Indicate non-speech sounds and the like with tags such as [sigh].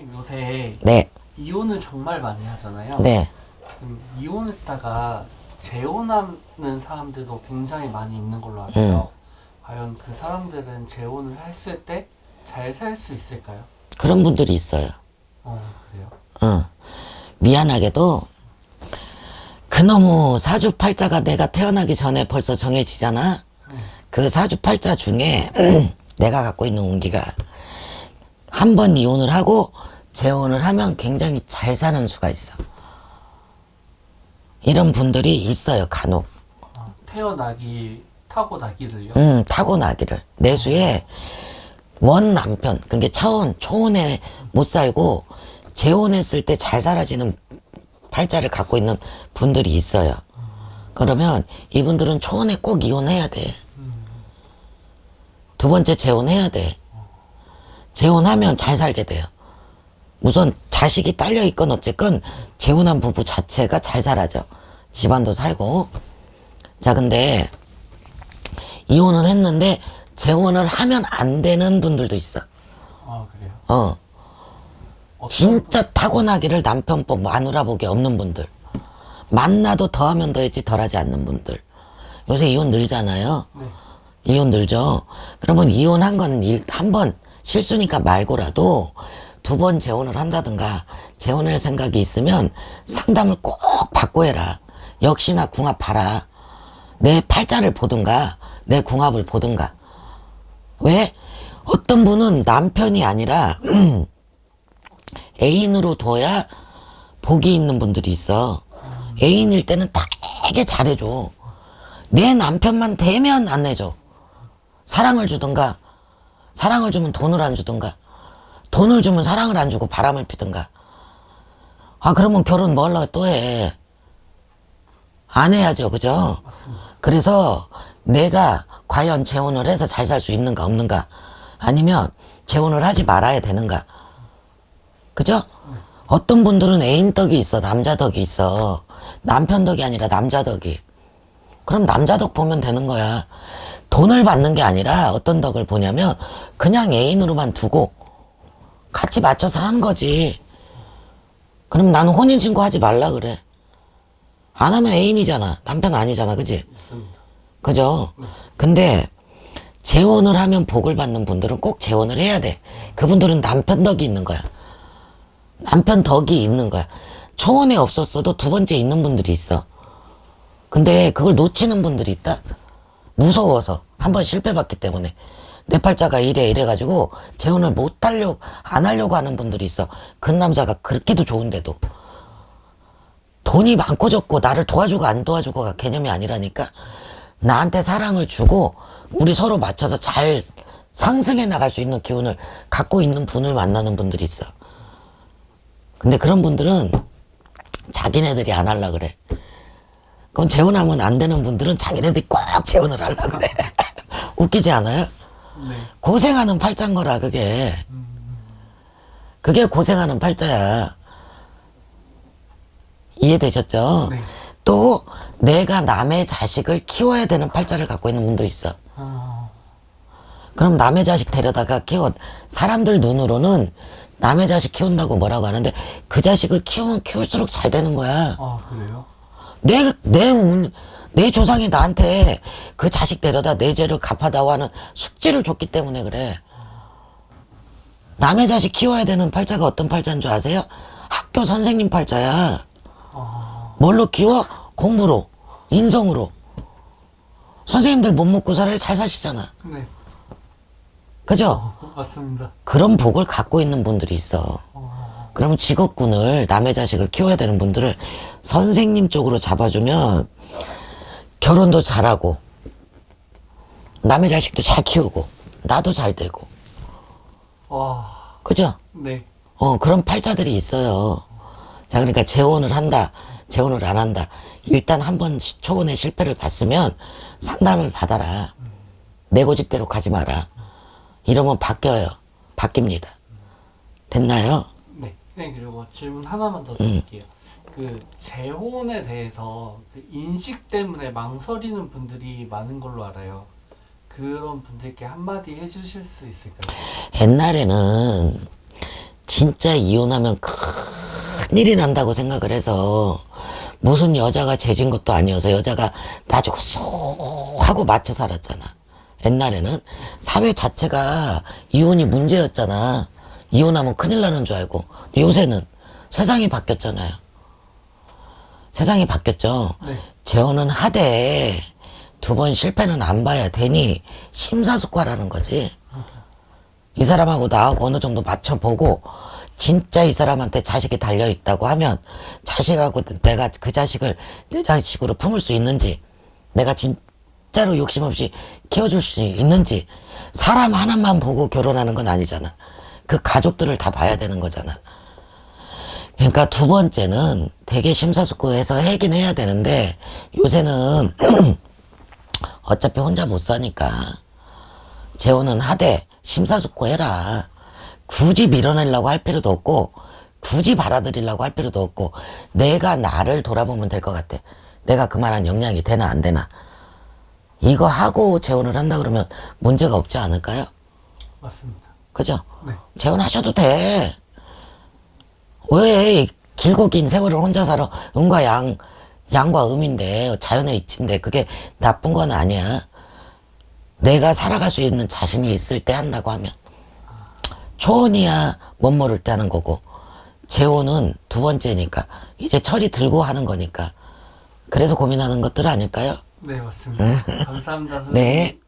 선생님 요새 네, 이혼을 정말 많이 하잖아요. 네. 그럼 이혼했다가 재혼하는 사람들도 굉장히 많이 있는 걸로 알아요. 과연 그 사람들은 재혼을 했을 때 잘 살 수 있을까요? 그런 분들이 있어요. 어 그래요. 어. 미안하게도 그놈의 사주팔자가 내가 태어나기 전에 벌써 정해지잖아. 네. 그 사주팔자 중에 [clears throat] 내가 갖고 있는 운기가 한 번 이혼을 하고 재혼을 하면 굉장히 잘 사는 수가 있어. 이런 분들이 있어요, 간혹. 어, 태어나기 타고나기를요. 음, 타고나기를. 내수에 원 남편, 그게 차원, 초혼에 못 살고 재혼했을 때잘 살아지는 팔자를 갖고 있는 분들이 있어요. 그러면 이분들은 초혼에 꼭 이혼해야 돼. 두 번째 재혼해야 돼. 재혼하면 잘 살게 돼요. 우선 자식이 딸려 있건 어쨌건 재혼한 부부 자체가 잘 살아죠. 집안도 살고. 자, 근데 이혼은 했는데 재혼을 하면 안 되는 분들도 있어. 아 그래요. 어. 진짜 타고나기를 남편법 마누라 복이 없는 분들. 만나도 더하면 더했지 덜하지 않는 분들. 요새 이혼 늘잖아요. 네. 이혼 늘죠. 그러면 이혼한 건한번 실수니까 말고라도 두 번 재혼을 한다든가 재혼할 생각이 있으면 상담을 꼭 받고 해라. 역시나 궁합 봐라. 내 팔자를 보든가 내 궁합을 보든가. 왜? 어떤 분은 남편이 아니라 [clears throat] 애인으로 둬야 복이 있는 분들이 있어. 애인일 때는 되게 잘해줘. 내 남편만 되면 안 내줘. 사랑을 주든가, 사랑을 주면 돈을 안 주든가, 돈을 주면 사랑을 안 주고 바람을 피든가. 아, 그러면 결혼 뭐 하려고 또 해. 안 해야죠, 그죠? 그래서 내가 과연 재혼을 해서 잘 살 수 있는가 없는가, 아니면 재혼을 하지 말아야 되는가. 그죠? 어떤 분들은 애인 덕이 있어, 남자 덕이 있어. 남편 덕이 아니라 남자 덕이. 그럼 남자 덕 보면 되는 거야. 돈을 받는 게 아니라 어떤 덕을 보냐면 그냥 애인으로만 두고 같이 맞춰서 하는 거지. 그럼 나는 혼인신고 하지 말라 그래. 안 하면 애인이잖아. 남편 아니잖아. 그지? 그죠? 근데 재혼을 하면 복을 받는 분들은 꼭 재혼을 해야 돼. 그분들은 남편 덕이 있는 거야. 남편 덕이 있는 거야. 초혼에 없었어도 두 번째 있는 분들이 있어. 근데 그걸 놓치는 분들이 있다? 무서워서. 한 번 실패받기 때문에. 내 팔자가 이래 이래가지고 재혼을 못 하려고, 안 하려고 하는 분들이 있어. 그 남자가 그렇게도 좋은데도. 돈이 많고 적고 나를 도와주고 안 도와주고가 개념이 아니라니까. 나한테 사랑을 주고 우리 서로 맞춰서 잘 상승해 나갈 수 있는 기운을 갖고 있는 분을 만나는 분들이 있어. 근데 그런 분들은 자기네들이 안 할라 그래. 그럼 재혼하면 안 되는 분들은 자기네들이 꼭 재혼을 할라 그래. [laughs] 웃기지 않아요? 네. 고생하는 팔자인 거라 그게. 그게 고생하는 팔자야. 이해되셨죠? 네. 또 내가 남의 자식을 키워야 되는 팔자를 갖고 있는 분도 있어. 아, 그럼 남의 자식 데려다가 키워 사람들 눈으로는 남의 자식 키운다고 뭐라고 하는데 그 자식을 키우면 키울수록 잘 되는 거야. 아 그래요? 내, 내, 운, 내 조상이 나한테 그 자식 데려다 내 죄를 갚아다오 하는 숙제를 줬기 때문에 그래. 남의 자식 키워야 되는 팔자가 어떤 팔자인 줄 아세요? 학교 선생님 팔자야. 아, 뭘로 키워? 공부로, 인성으로. 선생님들 못 먹고 살아요? 잘 사시잖아. 네. 그죠? 어, [laughs] 맞습니다. 그런 복을 갖고 있는 분들이 있어. 어, 그러면 직업군을 남의 자식을 키워야 되는 분들을 선생님 쪽으로 잡아주면 결혼도 잘하고 남의 자식도 잘 키우고 나도 잘 되고 와, 그죠? 네. 어 그런 팔자들이 있어요. 자 그러니까 재혼을 한다, 재혼을 안 한다. 일단 한 번 초혼의 실패를 봤으면 상담을 받아라. 내 고집대로 가지 마라. 이러면 바뀌어요. 바뀝니다. 됐나요? 네. 네, 그리고 질문 하나만 더 드릴게요. 그 재혼에 대해서 그 인식 때문에 망설이는 분들이 많은 걸로 알아요. 그런 분들께 한마디 해주실 수 있을까요? 옛날에는 진짜 이혼하면 큰일이 난다고 생각을 해서 무슨 여자가 죄진 것도 아니어서 여자가 놔주고 쏙 하고 맞춰 살았잖아. 옛날에는 사회 자체가 이혼이 문제였잖아. 이혼하면 큰일 나는 줄 알고. 요새는 세상이 바뀌었잖아요. 세상이 바뀌었죠. 네. 재혼은 하되 두 번 실패는 안 봐야 되니 심사숙고하라는 거지. 이 사람하고 나하고 어느 정도 맞춰보고 진짜 이 사람한테 자식이 달려 있다고 하면 자식하고 내가 그 자식을 내 자식으로 품을 수 있는지 내가 진짜로 욕심 없이 키워줄 수 있는지 사람 하나만 보고 결혼하는 건 아니잖아. 그 가족들을 다 봐야 되는 거잖아. 그러니까 두 번째는 되게 심사숙고해서 해긴 해야 되는데 요새는 [clears throat] 어차피 혼자 못 사니까 재혼은 하되 심사숙고해라. 굳이 밀어내려고 할 필요도 없고 굳이 받아들이려고 할 필요도 없고 내가 나를 돌아보면 될 것 같아. 내가 그만한 역량이 되나 안 되나. 이거 하고 재혼을 한다 그러면 문제가 없지 않을까요? 맞습니다. 그죠? 네. 재혼하셔도 돼. 왜 길고 긴 세월을 혼자 살아? 음과 양, 양과 음인데, 자연의 이치인데, 그게 나쁜 건 아니야. 내가 살아갈 수 있는 자신이 있을 때 한다고 하면. 초혼이야, 못 모를 때 하는 거고, 재혼은 두 번째니까, 이제 철이 들고 하는 거니까. 그래서 고민하는 것들 아닐까요? 네, 맞습니다. [laughs] 감사합니다. 선생님. 네.